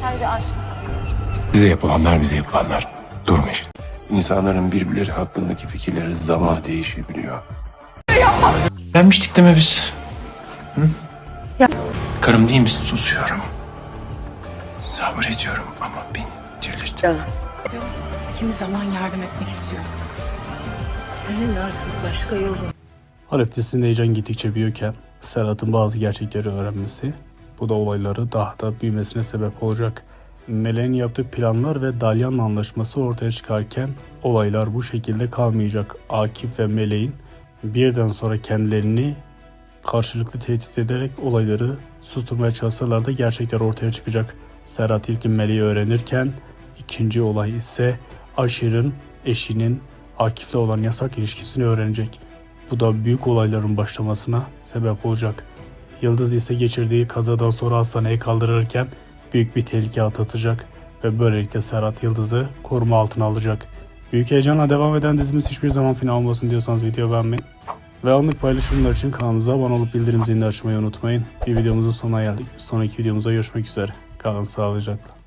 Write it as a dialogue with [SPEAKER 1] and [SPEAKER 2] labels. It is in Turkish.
[SPEAKER 1] Sence aşk?
[SPEAKER 2] Bize yapılanlar bize yapılanlar. Durma işte.
[SPEAKER 3] İnsanların birbirleri hakkındaki fikirleri zaman değişebiliyor.
[SPEAKER 2] Beğenmiştik değil mi biz? Hı? Karım değil misin? Susuyorum. Sabrediyorum ama beni delirtti.
[SPEAKER 4] Kimi zaman yardım etmek istiyorum.
[SPEAKER 5] Senin artık başka yolun
[SPEAKER 6] Arif dizisinin heyecan gittikçe büyürken Serhat'ın bazı gerçekleri öğrenmesi bu da olayları daha da büyümesine sebep olacak. Meleğin yaptığı planlar ve Dalyan'ın anlaşması ortaya çıkarken olaylar bu şekilde kalmayacak. Akif ve Meleğin birden sonra kendilerini karşılıklı tehdit ederek olayları susturmaya çalışsalar da gerçekler ortaya çıkacak. Serhat ilkin Meleği öğrenirken ikinci olay ise Aşır'ın eşinin Akif'le olan yasak ilişkisini öğrenecek. Bu da büyük olayların başlamasına sebep olacak. Yıldız ise geçirdiği kazadan sonra hastaneye kaldırırken büyük bir tehlike atlatacak ve böylelikle Serhat Yıldız'ı koruma altına alacak. Büyük heyecanla devam eden dizimiz hiçbir zaman final olmasın diyorsanız video beğenmeyi ve anlık paylaşımlar için kanalımıza abone olup bildirim zilini açmayı unutmayın. Bir videomuzun sonuna geldik. Bir sonraki videomuzda görüşmek üzere. Kalın sağlıcakla.